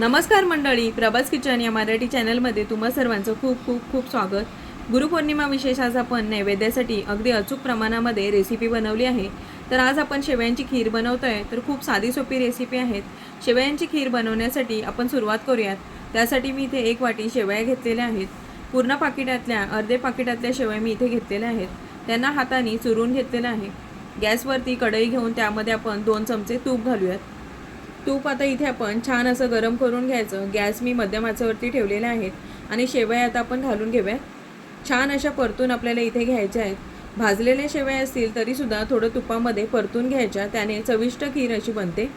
नमस्कार मंडळी प्रभास किचन या मराठी चॅनलमध्ये तुम्हा सर्वांचं खूप खूप खूप स्वागत. गुरुपौर्णिमा विशेष आज आपण नैवेद्यासाठी अगदी अचूक प्रमाणामध्ये रेसिपी बनवली आहे. तर आज आपण शेवयांची खीर बनवतो आहे तर खूप साधी सोपी रेसिपी आहेत. शेवयांची खीर बनवण्यासाठी आपण सुरुवात करूयात. त्यासाठी मी इथे एक वाटी शेवया घेतलेल्या आहेत. पूर्ण पाकिटातल्या अर्धे पाकिटातल्या शेवया मी इथे घेतलेल्या आहेत. त्यांना हाताने चुरून घेतलेलं आहे. गॅसवरती कढई घेऊन त्यामध्ये आपण दोन चमचे तूप घालूयात. तूप आता इथे आपण छान असं गरम करून घ्यायचं. गॅस मी मध्यम आचेवरती ठेवलेले आहेत आणि शेवया आता आपण घालून घेऊया. छान अशा परतून आपल्याला इथे घ्यायच्या आहेत. भाजलेल्या शेवया असतील तरीसुद्धा थोडं तुपामध्ये परतून घ्यायच्या. त्याने चविष्ट खीर अशी बनते.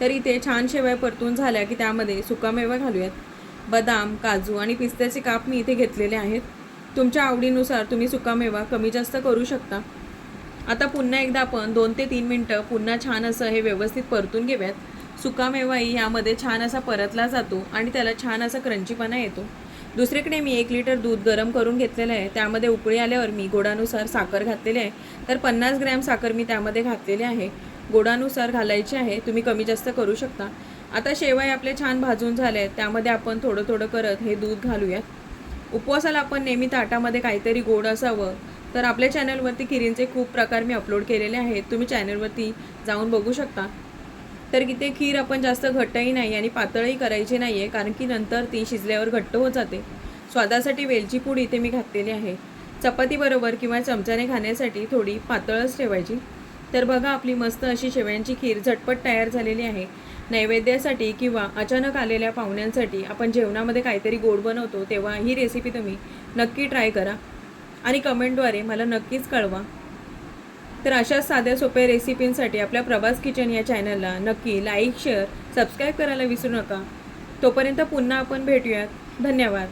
तर इथे छान शेवया परतून झाल्या की त्यामध्ये सुकामेवा घालूयात. बदाम काजू आणि पिस्त्याचे काप मी इथे घेतलेले आहेत. तुमच्या आवडीनुसार तुम्ही सुकामेवा कमी जास्त करू शकता. आता पुन्हा एकदा आपण दोन ते तीन मिनटं पुन्हा छान असं हे व्यवस्थित परतून घेऊयात. सुकामेवाही यामध्ये छान असा परतला जातो आणि त्याला छान असा क्रंचीपणा येतो. दुसरीकडे मी एक लिटर दूध गरम करून घेतलेलं आहे. त्यामध्ये उकळी आल्यावर मी गोडानुसार साखर घातलेली आहे. तर पन्नास ग्रॅम साखर मी त्यामध्ये घातलेली आहे. गोडानुसार घालायची आहे. तुम्ही कमी जास्त करू शकता. आता शेवाय आपले छान भाजून झाले आहेत. त्यामध्ये आपण थोडं थोडं करत हे दूध घालूयात. उपवासाला आपण नेहमी ताटामध्ये काहीतरी गोड असावं. तर आपल्या चॅनलवरती खिरींचे खूप प्रकार मी अपलोड केलेले आहेत. तुम्ही चॅनलवरती जाऊन बघू शकता. तर की ते खीर आपण जास्त घट्टही नाही आणि पातळही करायची नाही आहे कारण की नंतर ती शिजल्यावर घट्ट होत जाते. स्वादासाठी वेलची पूड इथे मी घातलेली आहे. चपातीबरोबर किंवा चमच्याने खाण्यासाठी थोडी पातळच ठेवायची. तर बघा आपली मस्त अशी शेवयांची खीर झटपट तयार झालेली आहे. नैवेद्यासाठी किंवा अचानक आलेल्या पाहुण्यांसाठी आपण जेवणामध्ये काहीतरी गोड बनवतो तेव्हा ही रेसिपी तुम्ही नक्की ट्राय करा. आणि कमेंटद्वारे मला नक्कीच कळवा. तर अशा साध्या सोप्या रेसिपींसाठी आपल्या प्रभास किचन या चॅनलला नक्की लाईक शेअर सबस्क्राईब करायला विसरू नका. तोपर्यंत पुन्हा आपण भेटूयात. धन्यवाद.